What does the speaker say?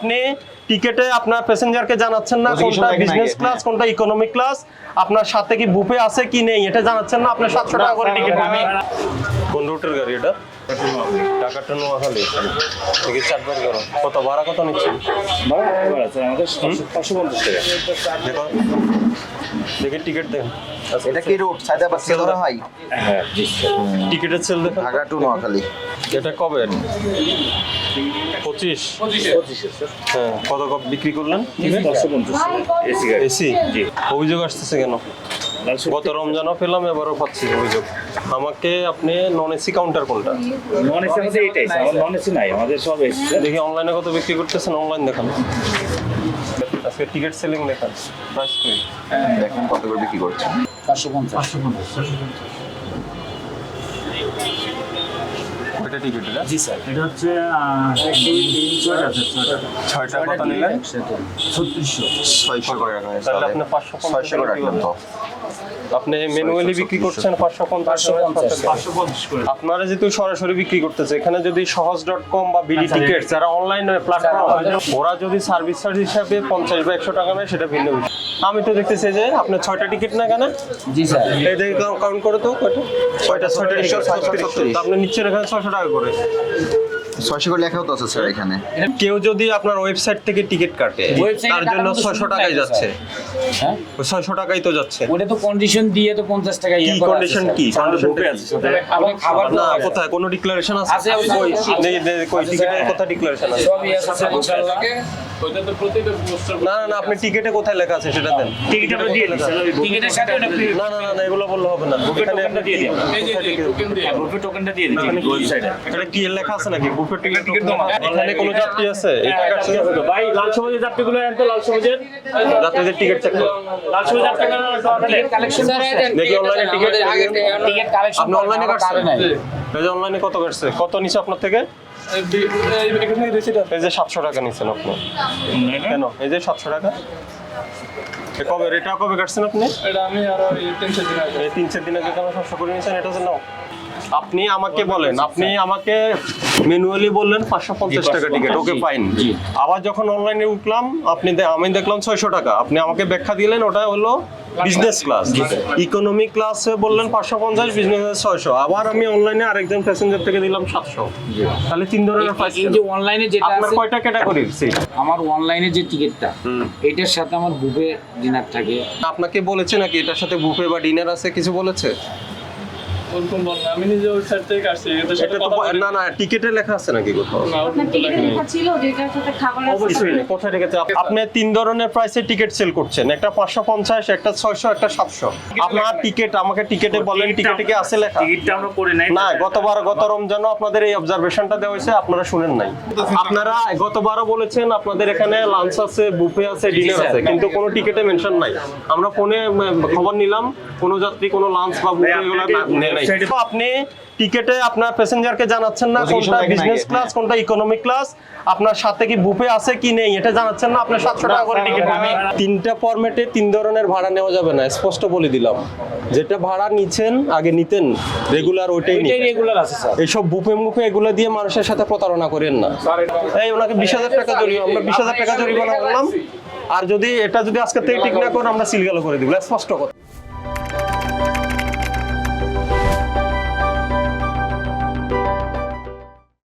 আপনি টিকেটে আপনার প্যাসেঞ্জারকে জানাচ্ছেন না কোনটা বিজনেস ক্লাস কোনটা ইকোনমি ক্লাস আপনার সাথে কি বুফে আছে কি নেই এটা জানাচ্ছেন না আপনার সাতশো টাকা করে টিকিট কোন রুটের গাড়ি এটা? টাকাটা নোয়াখালী। টিকিট চারবার কত ভাড়া কত নিচ্ছেন? দেখো। দেখে টিকিট দেন এটা কি রুট সায়দাবাদ সেলরা হাই টিকিটের সেল ঢাকা টু নোয়াখালী। এটা কবে? পঁচিশ। হ্যাঁ কত কপ বিক্রি করলেন? এসি অভিযোগ আসতেছে কেন? গত রমজানও পেলাম এবারও পাচ্ছি অভিযোগ। আমাকে আপনি নন এসি কাউন্টার কোনটা? নন এসি আমাদের এইটাই আমার নন এসি নাই আমাদের সব এসি দেখি অনলাইনে কত বিক্রি করতেছেন অনলাইন দেখান। আজকে টিকিট সেলিং দেখান প্রাইস কই দেখেন কত করে বিক্রি করছে কয়টা টিকিট এটা জি স্যার। এটা হচ্ছে ছয়টা কত নিলেন? ছত্রিশশো। ছয়শো করে রাখা তাহলে তাহলে। আপনি পাঁচশো ছয়শো করে তো। আপনি ম্যানুয়ালি বিক্রি করছেন পাঁচশো পঞ্চাশ করে আপনারা যেহেতু সরাসরি বিক্রি করতেছে এখানে যদি সহজ ডট কম বা বিডি আচ্ছা, টিকেট যারা অনলাইন প্ল্যাটফর্ম ওরা যদি সার্ভিস চার্জ হিসাবে পঞ্চাশ বা একশো টাকা নেয় সেটা ভিন্ন বিষয়। আমি তো দেখতেছি যে আপনার ছয়টা টিকিট না কেন জি স্যার। এই দেখে কাউন্ট করে তো কয়টা? ছয়টা ছয়টা টিকিট আপনি নিচ্ছেন এখানে ছয়শো টাকা। করে। ছয়শো করে লেখাও তো আছে স্যার এখানে। কেউ যদি আপনার ওয়েবসাইট থেকে টিকিট কাটে তার জন্য ছয়শো টাকাই যাচ্ছে হ্যাঁ? ছয়শো টাকাই তো যাচ্ছে। ওটা তো কন্ডিশন দিয়ে তো পঞ্চাশ টাকা ইয়ে কি? কন্ডিশন কি? কন্ডিশন আপনি খাবার না কোথায়? কোনো ডিক্লারেশন আছে? কই টিকিটের কোথায় ডিক্লারেশন আছে না না না আপনি টিকিটে কোথায় লেখা আছে সেটা দেন। টিকিট আমরা দিয়ে ওই টিকিটের সাথে না না না না এগুলো বললে হবে না। বুফে এখানে টোকেনটা দিয়ে ticket? বুফে টোকেনটা দিয়ে কি ওয়েবসাইটে এখানে কি লেখা আছে নাকি? বুফে টিকিট টিকিট এখানে কোনো যাত্রী আছে? এই হ্যাঁ, টাকা আছে। ভাই লাল সবুজের যাত্রীগুলো লাল সবুজের। যাত্রীদের টিকিট চেক করুন। লাল সবুজ কালেকশন দেখি টিকিট টিকিট কালেকশন আপনি অনলাইনে কাটছেন? এই যে অনলাইনে কত কাটছে? কত নিছে আপনার থেকে? এই যে সাতশো টাকা নিছেন আপনি। কেন? এই যে সাতশো টাকা? কবে এটা কবে কাটছেন আপনি? এটা আমি আর তিন চার দিন আগে। এই তিন চার দিন আগে কেন সাতশো করে নিয়েছেন এটা যেন নাও। আপনি আমাকে বলেন আপনি আমাকে ম্যানুয়ালি বললেন পাঁচশো পঞ্চাশ টাকা টিকিট ওকে ফাইন আবার যখন অনলাইনে উঠলাম আপনি আমি দেখলাম ছয়শো টাকা। আপনি আমাকে ব্যাখ্যা দিলেন ওটা হলো বিজনেস ক্লাস ইকোনমি ক্লাসে বললেন পাঁচশো পঞ্চাশ বিজনেস ছয়শো। আবার আমি অনলাইনে আরেকজন প্যাসেঞ্জার থেকে দিলাম সাতশো। তাহলে তিন ধরনের এই যে অনলাইনে যেটা আপনার কয়টা ক্যাটাগরির সিট আমার অনলাইনে যে টিকিটটা এটার সাথে আমার বুফে ডিনার থাকে। আপনাকে বলেছে নাকি এটার সাথে বুফে বা ডিনার আছে কিছু বলেছে? ওরকম বল আমি নিজে ওই থেকে আসছি এটা তো কথা ব- বলি না না টিকিটে লেখা আছে নাকি কোথাও? না আপনার লেখা ছিল যেটার সাথে খাবার অবশ্যই আপনি তিন ধরনের প্রাইসে টিকিট সেল করছেন। একটা পাঁচশো পঞ্চাশ একটা ছয়শো একটা সাতশো। আপনার টিকিট আমাকে টিকিটে বলেন টিকিটে কি আছে লেখা? টিকিটটা আমরা করে নাই। না গতবার গত রমজানও আপনাদের এই অবজারভেশনটা দেওয়া হয়েছে আপনারা শুনেন নাই। আপনারা গতবারও বলেছেন আপনাদের এখানে লাঞ্চ আছে বুফে আছে ডিনার আছে কিন্তু কোনো টিকিটে মেনশন নাই। আমরা ফোনে খবর নিলাম কোনো যাত্রী কোনো লাঞ্চ বা বুফে এগুলো না- নেয় আপনি টিকেটে আপনার প্যাসেঞ্জারকে জানাচ্ছেন না কোনটা বিজনেস ক্লাস কোনটা ইকোনমি ক্লাস আপনার সাথে কি বুফে আছে কি নেই এটা জানাচ্ছেন না আপনার সাতশো টাকা করে টিকিট তিনটা ফরম্যাটে তিন ধরনের ভাড়া নেওয়া যাবে না স্পষ্ট বলে দিলাম। যেটা ভাড়া নিচ্ছেন আগে নিতেন রেগুলার ওইটাই এটাই নিতেন রেগুলার আছে স্যার। এইসব বুফে মুফে এগুলো দিয়ে মানুষের সাথে প্রতারণা করেন না। এই ওনাকে বিশ হাজার টাকা জরিমানা আমরা বিশ হাজার টাকা জরিমানা করলাম। আর যদি এটা যদি আজকে থেকে ঠিক না করেন আমরা সিলগালো করে দিব স্পষ্ট কথা।